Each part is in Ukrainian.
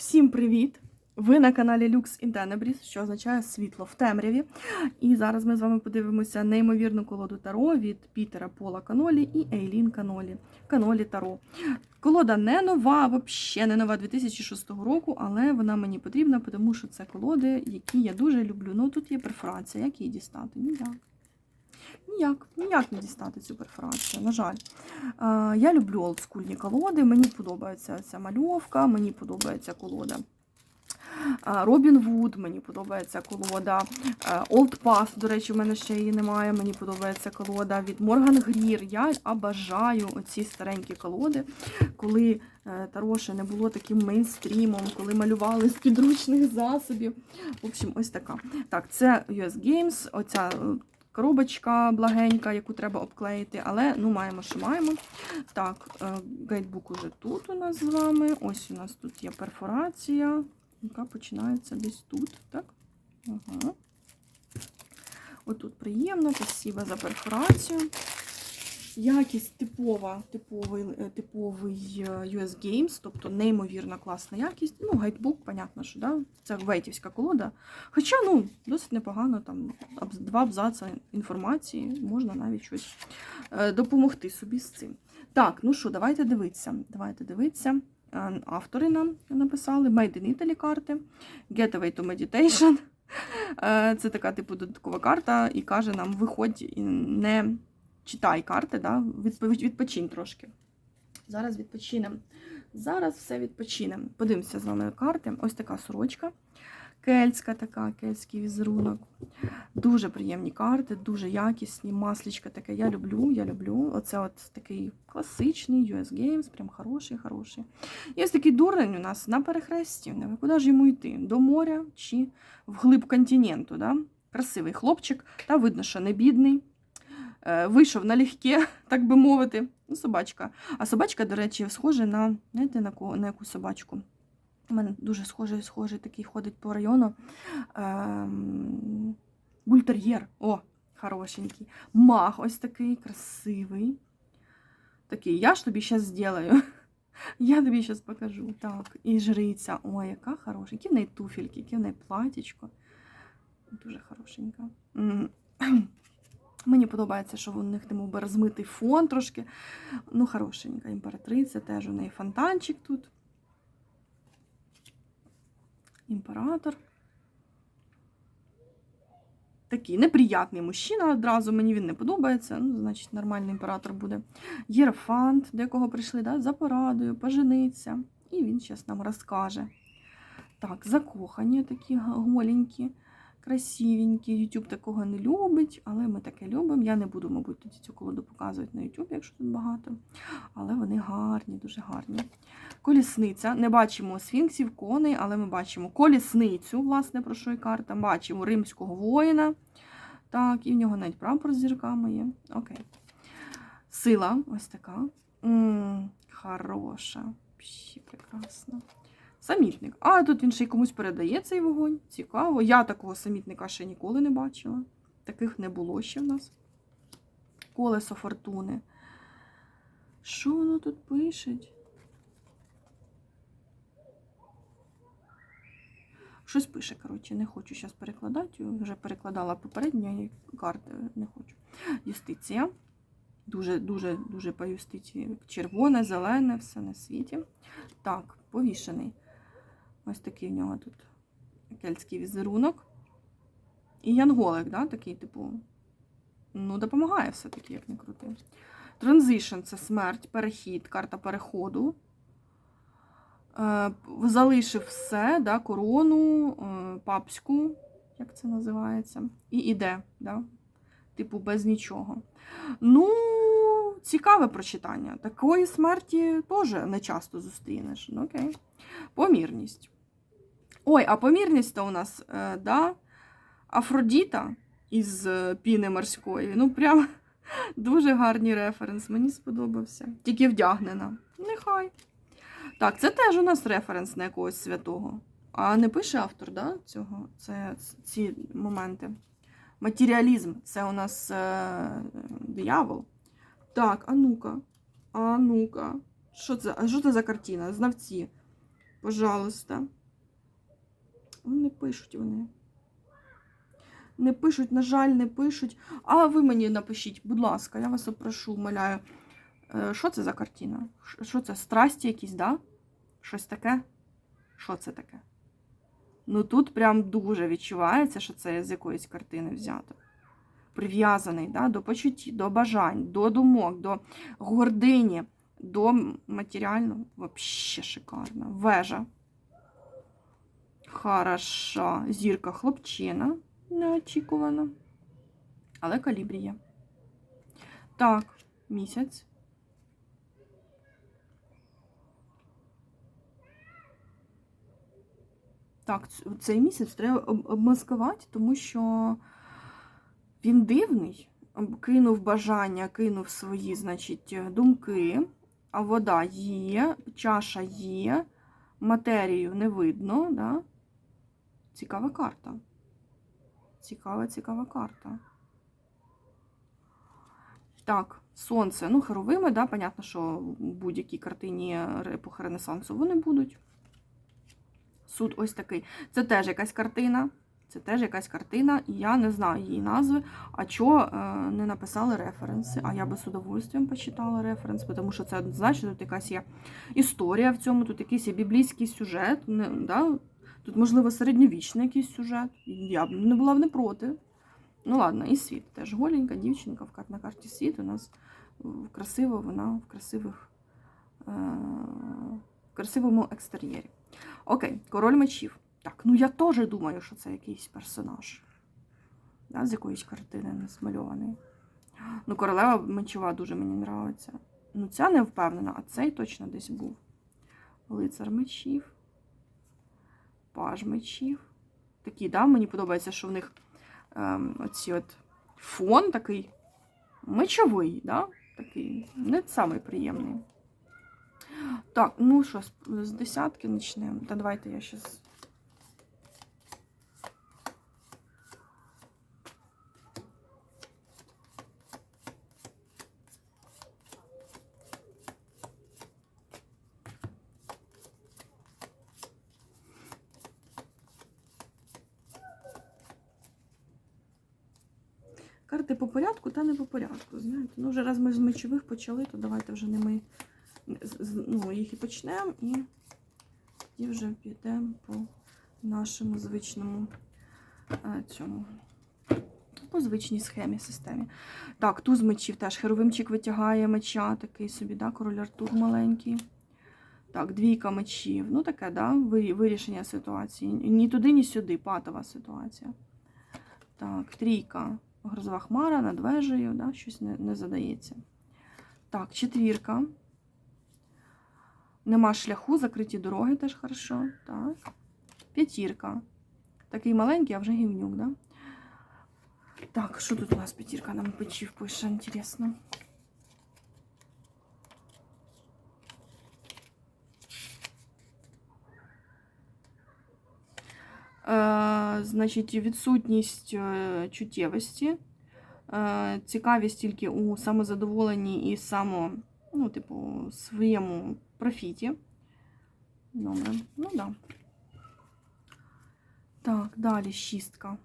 Всім привіт! Ви на каналі Lux in Tenebris, що означає світло в темряві. І зараз ми з вами подивимося неймовірну колоду Таро від Пітера Пола Канолі і Ейлін Канолі. Канолі Таро. Колода не нова, взагалі не нова 2006 року, але вона мені потрібна, тому що це колоди, які я дуже люблю. Ну тут є перфорація, як її дістати? Ніяк. Ніяк, ніяк не дістати цю перфорацію, на жаль. А, Я люблю олдскульні колоди, мені подобається ця мальовка, мені подобається колода. Робін Вуд, мені подобається колода. А, Old Path, до речі, в мене ще її немає. Мені подобається колода від Морган Грір. Я обожаю оці старенькі колоди, коли е, Таро ще не було таким мейнстрімом, коли малювали з підручних засобів. В общем, ось така. Так, це US Games, оця е, коробочка благенька, яку треба обклеїти, але ну маємо, що маємо. Так, гейтбук уже тут у нас з вами. Ось у нас тут є перфорація, яка починається десь тут. Так? Ага. Отут приємно, спасибо за перфорацію. Якість типова, типовий, е, типовий е, US Games, тобто неймовірна класна якість. Ну, гайдбук, понятно, що да? це вейтівська колода. Хоча, ну, досить непогано, там два абзаци інформації, можна навіть щось е, допомогти собі з цим. Так, ну що, давайте дивитися. Давайте дивитися. Автори нам написали Made in Italy карти, Getaway to Meditation. Це така типу додаткова карта, і каже нам: виходь не читай карти, да? відпочинь трошки. Зараз відпочинемо. Зараз все відпочинемо. Подивимося з вами карти. Ось така сорочка. Кельтська така, кельтський візерунок. Дуже приємні карти, дуже якісні. Маслічка таке. Я люблю, я люблю. Оце от такий класичний US Games, прям хороший, хороший. І ось такий дурень у нас на перехресті. Куди ж йому йти? До моря чи вглиб континенту. Да? Красивий хлопчик, та видно, що не бідний. Е, Вийшов налегке, так би мовити. Ну, собачка. А собачка, до речі, схожа на, знаєте, на, кого, на яку собачку? У мене дуже схожий, схожий такий ходить по району. Ем, бультер'єр. О, хорошенький. Мах ось такий красивий. Такий, я ж тобі зараз зроблю. Я тобі зараз покажу. Так, і жриця. Ой, яка хороша. Які в неї туфельки, які в неї платічко. Дуже хорошенька. Мені подобається, що у них немов би розмитий фон трошки. Ну, хорошенька імператриця, теж у неї фонтанчик тут. Імператор. Такий неприятний мужчина одразу, мені він не подобається. Ну, значить, нормальний імператор буде. Єрофант, до якого прийшли, да? за порадою, пожениться. І він зараз нам розкаже. Так, закохані такі голенькі, красивенькі. YouTube такого не любить, але ми таке любимо. Я не буду, мабуть, тоді цю колоду показувати на YouTube, якщо тут багато. Але вони гарні, дуже гарні. Колісниця. Не бачимо сфінксів, коней, але ми бачимо колісницю, власне, про що і карта. Бачимо римського воїна. Так, і в нього навіть прапор з зірками є. Окей. Сила ось така. м хороша. Ще прекрасна. Самітник. А тут він ще й комусь передає цей вогонь. Цікаво. Я такого самітника ще ніколи не бачила. Таких не було ще в нас. Колесо фортуни. Що воно тут пише? Щось пише, коротше, не хочу зараз перекладати. Вже перекладала попередні карти, не хочу. Юстиція. Дуже, дуже, дуже по юстиції. Червоне, зелене, все на світі. Так, повішений. Ось такий в нього тут кельтський візерунок. І янголик, да, такий, типу, ну, допомагає все-таки, як не крути. Транзишн це смерть, перехід, карта переходу. Е, залишив все, да, корону, е, папську, як це називається, і іде, да, типу, без нічого. Ну, цікаве прочитання. Такої смерті теж не часто зустрінеш. Ну, окей. Помірність. Ой, а помірність то у нас, е, да, Афродіта із е, піни морської. Ну, прям дуже гарний референс. Мені сподобався. Тільки вдягнена. Нехай. Так, це теж у нас референс на якогось святого. А не пише автор, да, цього? Це ці моменти. Матеріалізм це у нас е, диявол. Так, а ну-ка. А ну-ка. Що це? А що це за картина? Знавці. Пожалуйста. Ну, Не пишуть вони. Не пишуть, на жаль, не пишуть. А ви мені напишіть, будь ласка, я вас прошу, умоляю. Е, Що це за картина? Що це? Страсті якісь, да? Щось таке? Що це таке? Ну тут прям дуже відчувається, що це з якоїсь картини взято. Прив'язаний да, до почуттів, до бажань, до думок, до гордині, до матеріального. Вообще шикарно. Вежа. Хороша. Зірка хлопчина. Неочікувано. Але калібрія. Так, місяць. Так, цей місяць треба об- обмаскувати, тому що він дивний. Кинув бажання, кинув свої, значить, думки, а вода є, чаша є, матерію не видно, да? Цікава карта. Цікава, цікава карта. Так, сонце. Ну, херовими, да, понятно, що в будь-якій картині епохи Ренесансу вони будуть. Суд ось такий. Це теж якась картина. Це теж якась картина, і я не знаю її назви. А чого е, не написали референси? А я би з удовольствием почитала референс, тому що це однозначно тут якась є історія в цьому, тут якийсь є біблійський сюжет. Не, да? Тут, можливо, середньовічний якийсь сюжет. Я б не була б не проти. Ну ладно, і світ теж голенька дівчинка на карті світ у нас красиво, вона в красивих е, красивому екстер'єрі. Окей, король мечів. Так, ну я теж думаю, що це якийсь персонаж. Да, з якоїсь картини змальований. Ну, королева мечова дуже мені подобається. Ну, ця не впевнена, а цей точно десь був. Лицар мечів. Паж мечів. Такі, да, мені подобається, що в них ем, оці от фон такий мечовий, да? такий, не самий приємний. Так, ну що, з десятки почнемо. Та давайте я щас. Карти по порядку та не по порядку. Знаєте, ну вже раз ми з мечових почали, то давайте вже не ми ну, їх і почнемо, і тоді вже підемо по нашому звичному е, цьому. По звичній схемі, системі. Так, туз мечів теж. Херовимчик витягає меча, такий собі, да, король Артур маленький. Так, двійка мечів. Ну, таке, да, вирішення ситуації. Ні туди, ні сюди. Патова ситуація. Так, трійка. Грозова хмара над вежею, да, щось не, не задається. Так, четвірка. Нема шляху, закриті дороги теж хорошо. Так. П'ятірка. Такий маленький, а вже гівнюк, да? Так, що тут у нас п'ятірка нам печів пише, інтересно. Значить, відсутність е, чуттєвості, е, цікавість тільки у самозадоволенні і само, ну, типу, своєму профіті. Добре, ну так. Да. Так, далі шістка.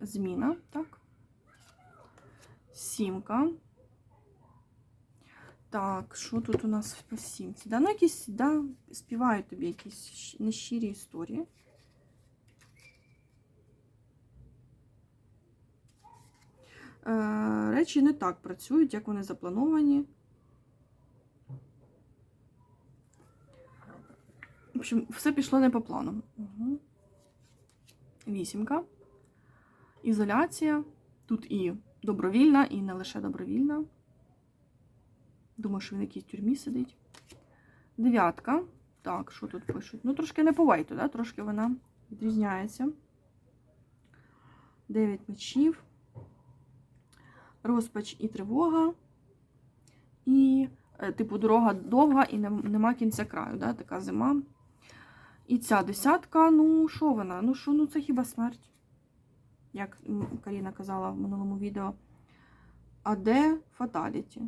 Зміна, так. Сімка. Так, що тут у нас по сімці? Да, ну якісь, да, співають тобі якісь нещирі історії. Речі не так працюють, як вони заплановані. В общем, все пішло не по плану. Вісімка. Ізоляція. Тут і добровільна, і не лише добровільна. Думаю, що він якійсь тюрмі сидить. Дев'ятка. Так, що тут пишуть? Ну, трошки не по вейту, да? трошки вона відрізняється. Дев'ять мечів. Розпач і тривога. І, е, типу, дорога довга і нема кінця краю, да? така зима. І ця десятка, ну, що вона? Ну, що, ну, це хіба смерть? Як Каріна казала в минулому відео. А де фаталіті?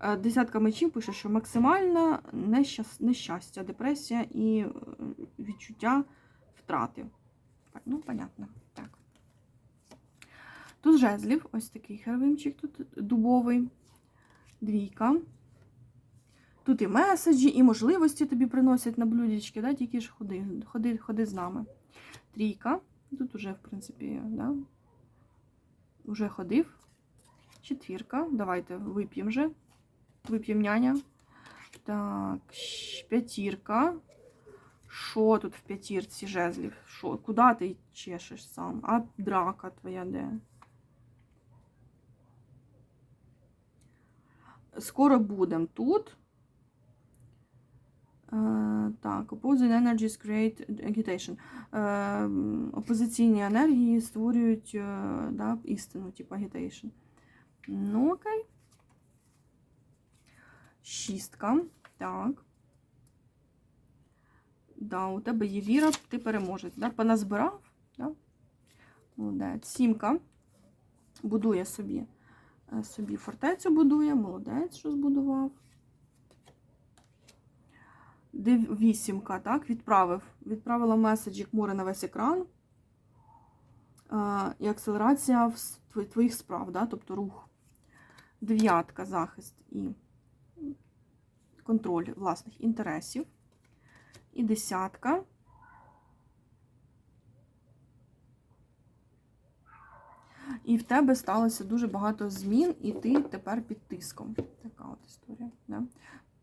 Е, Десятка мечів пише, що максимальне нещас- нещастя, депресія і е, відчуття втрати. Ну, понятно. Тут жезлів, ось такий хервимчик тут дубовий. Двійка. Тут і меседжі, і можливості тобі приносять на блюдечки, да? тільки ж ходи, ходи, ходи з нами. Трійка. Тут уже, в принципі, да? уже ходив. Четвірка. Давайте вип'ємо вже. Вип'ємо няня. Так, п'ятірка. Що тут в п'ятірці жезлів? Що? Куди ти чешеш сам? А драка твоя де? Скоро будемо тут. Е, так, opposing energies create agitation. Е, опозиційні енергії створюють е, да, істину, типу agitation. Ну, окей. Шістка. Так. Да, у тебе є віра, ти переможеш. Да? Поназбирав. Да? Сімка. Будує собі. Е, Собі фортецю будує. Молодець, що збудував. Вісімка, так, відправив. Відправила меседж як море на весь екран. Е, І акселерація твоїх справ, да? тобто рух. Дев'ятка, захист і контроль власних інтересів. І десятка. І в тебе сталося дуже багато змін, і ти тепер під тиском. Така от історія. Да?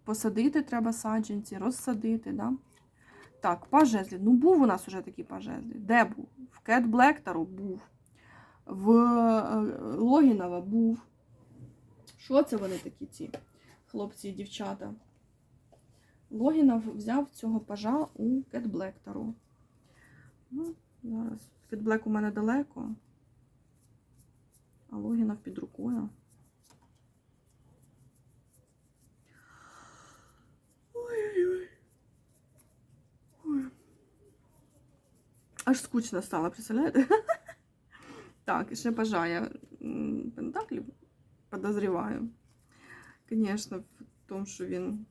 Посадити треба саджанці, розсадити. Да? Так, пажезлі. Ну, був у нас уже такий пажезлі. Де був? В Кет Блектору був. В е, Логінова був. Що це вони такі, ці хлопці і дівчата? Логінов взяв цього пажа у Кет Блектору. Ну, зараз. Кет Блек у мене далеко. А Логінов під рукою. Ой-ой-ой. Аж скучно стало, представляєте? Так, і ще бажає Пентаклів, подозріваю. Звісно, в тому, що він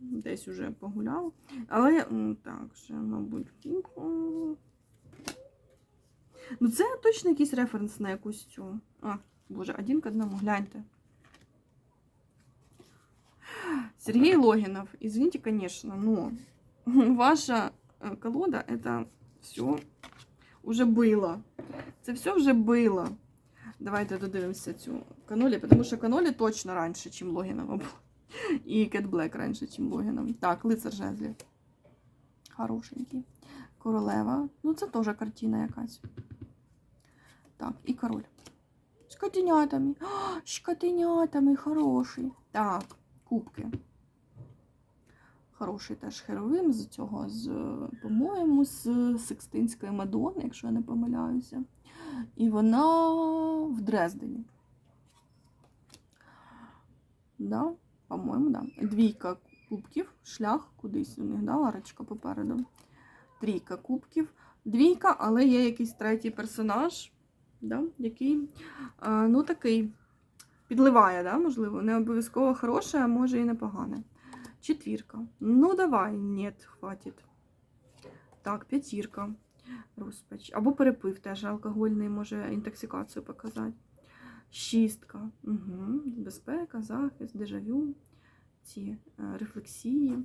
десь уже погуляв. Але так, ще, мабуть. Ну, це точно якийсь референс на якусь цю. А, боже, один к одному, гляньте. Сергей Логинов, извините, конечно, но ваша э, колода это все уже было. Це все вже було. Давайте додивимося цю канолі, тому що канолі точно раніше, ніж Логінова була. І Кет Блек раніше, ніж Логінов. Так, лицар жезлів. Хорошенький. Королева. Ну, це теж картина якась. Так, і король. Котенятами. А, з котенятами, хороший. Так, кубки. Хороший теж херовим з цього, з, по-моєму, з Секстинської Мадони, якщо я не помиляюся. І вона в Дрездені. Да, по-моєму, да. Двійка кубків, шлях кудись у них, да, арочка попереду. Трійка кубків. Двійка, але є якийсь третій персонаж, да, який, ну, такий, підливає, да, можливо, не обов'язково хороше, а може і непогане. Четвірка. Ну, давай, нет, хватит. Так, п'ятірка. Розпач. Або перепив теж алкогольний може інтоксикацію показати. Шістка. Угу. Безпека, захист, дежавю, ці е, рефлексії.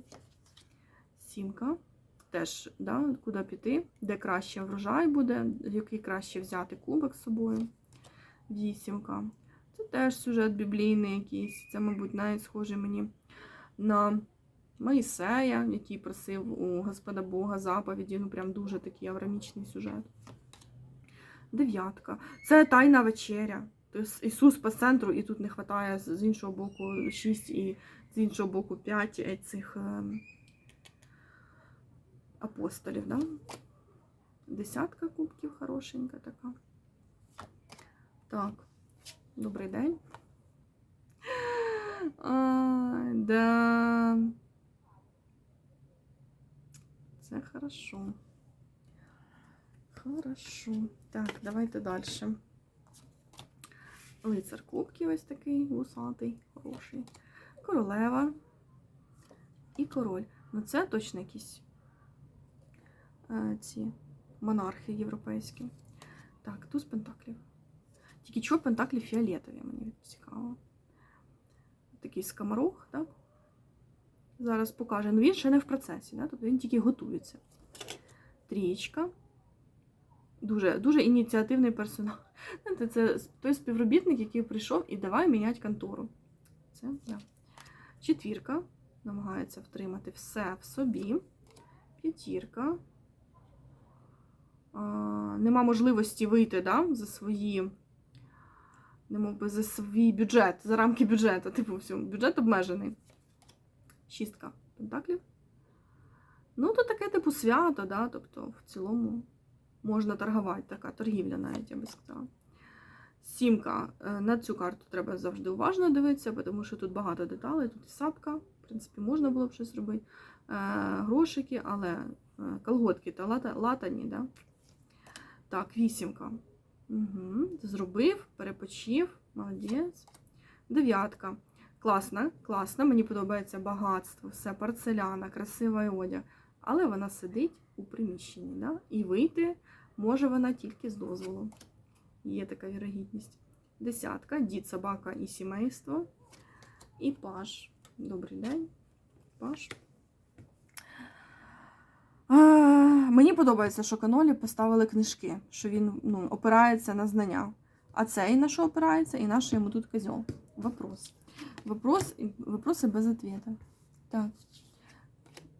Сімка. Теж, да, куди піти, де краще врожай буде, який краще взяти кубок з собою. Вісімка. Це теж сюжет біблійний якийсь. Це, мабуть, навіть схоже мені на Моїсея, який просив у Господа Бога заповіді. Ну, прям дуже такий аврамічний сюжет. Дев'ятка. Це тайна вечеря. Тобто Ісус по центру, і тут не вистачає з іншого боку 6 і з іншого боку 5 цих е, апостолів. Да? Десятка кубків хорошенька така. Так, добрий день. Ай, да. Це хорошо. Хорошо. Так, давайте далі. Лицар кубків ось такий вусатий, хороший. королева і король. Ну це точно якісь ці монархи європейські. Так, туз пентаклів. Тільки чого пентаклі фіолетові, мені цікаво. Такий скамарох, так? Зараз покаже. Ну він ще не в процесі, да? тобто він тільки готується. Трієчка. Дуже, дуже ініціативний персонаж. Знаєте, це той співробітник, який прийшов і давай міняти контору. Це, да. Четвірка. Намагається втримати все в собі. П'ятірка. Нема можливості вийти да, за свої. Не мов би за свій бюджет, за рамки бюджету. Типу, все, бюджет обмежений. Шістка пентаклів. Ну, то таке, типу, свято, да? тобто в цілому можна торгувати, така торгівля навіть, я би сказала. Сімка. Е, На цю карту треба завжди уважно дивитися, тому що тут багато деталей, тут і сапка, в принципі, можна було б щось робити. Е, Грошики, але е, колготки та лата, латані, да? Так, вісімка. Угу. Зробив, перепочив, молодець. Дев'ятка. Класна, класна. Мені подобається багатство, все, порцеляна, красивий одяг. Але вона сидить у приміщенні, да? і вийти може вона тільки з дозволу. Є така вірогідність. Десятка, дід, собака і сімейство. І паш. Добрий день. Паш. А, мені подобається, що канолі поставили книжки, що він ну, опирається на знання. А цей на що опирається, і на що йому тут козьол? Вопрос. Вопрос, вопроси без ответа. Так.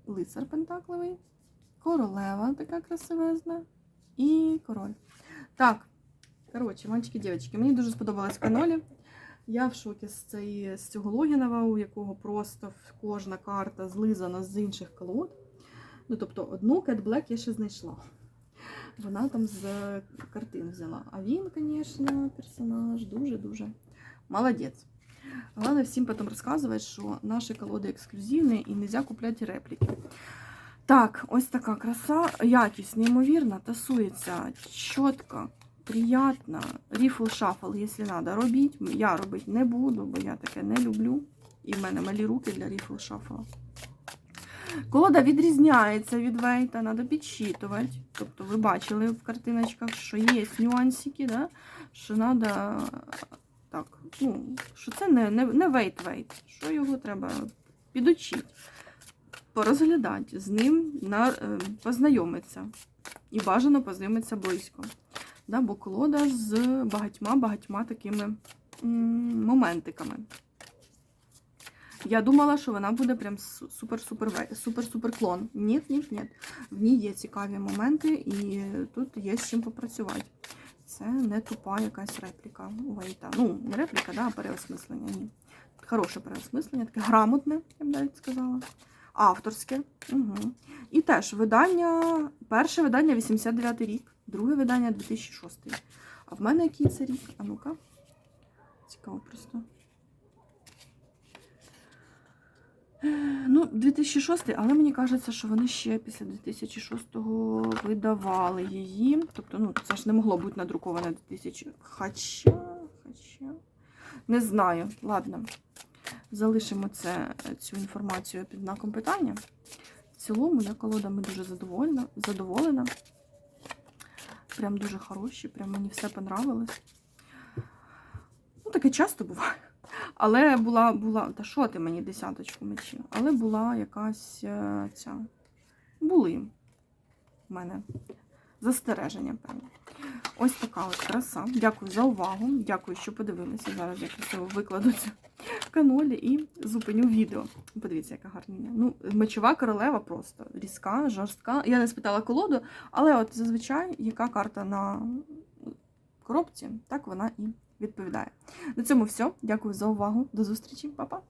Лицар пентакливий, королева така красивезна і король. Так, коротше, мальчики, дівчатки, мені дуже сподобалось канолі. Я в шокі з, цієї, з цього логіна, у якого просто кожна карта злизана з інших колод. Ну, тобто, одну Cat Black я ще знайшла. Вона там з картин взяла. А він, звісно, персонаж дуже-дуже молодець. Головне всім потім розказувати, що наші колоди ексклюзивні і не можна купляти репліки. Так, ось така краса, якість неймовірна, тасується чітко, приємно. Ріфл шафл, якщо треба, робіть. Я робити не буду, бо я таке не люблю. І в мене малі руки для ріфл шафла. Колода відрізняється від вейта, треба підсчитувати. Тобто ви бачили в картиночках, що є нюансики, да? що треба так, ну, що це не, не, не вейт-вейт, що його треба підучити, порозглядати, з ним на, е, познайомитися. І бажано познайомитися близько. Да, бо колода з багатьма-багатьма такими м, моментиками. Я думала, що вона буде прям супер-супер супер-супер клон. Ні, ні, ні. В ній є цікаві моменти, і тут є з чим попрацювати. Це не тупа якась репліка Вейта. Ну, не репліка, да, а переосмислення. Ні. Хороше переосмислення, таке грамотне, я б навіть сказала. Авторське. Угу. І теж видання, перше видання 89 рік, друге видання 2006. А в мене який це рік? А ну-ка. Цікаво просто. Ну, 2006, але мені кажеться, що вони ще після 2006-го видавали її. Тобто, ну, це ж не могло бути надруковане 2000. Хоча, хоча. Не знаю. Ладно. Залишимо це, цю інформацію під знаком питання. В цілому, я колодами дуже задоволена. задоволена. Прям дуже хороші, прям мені все понравилось. Ну, таке часто буває. Але була, була, та що ти мені десяточку мечів? Але була якась е, ця. Були в мене застереження, певно. Ось така от краса. Дякую за увагу. Дякую, що подивилися. Зараз я красиво викладу це в канолі і зупиню відео. Подивіться, яка гарніня. Ну, мечова королева просто різка, жорстка. Я не спитала колоду, але от зазвичай, яка карта на коробці, так вона і відповідає. На цьому все. Дякую за увагу. До зустрічі, Па-па!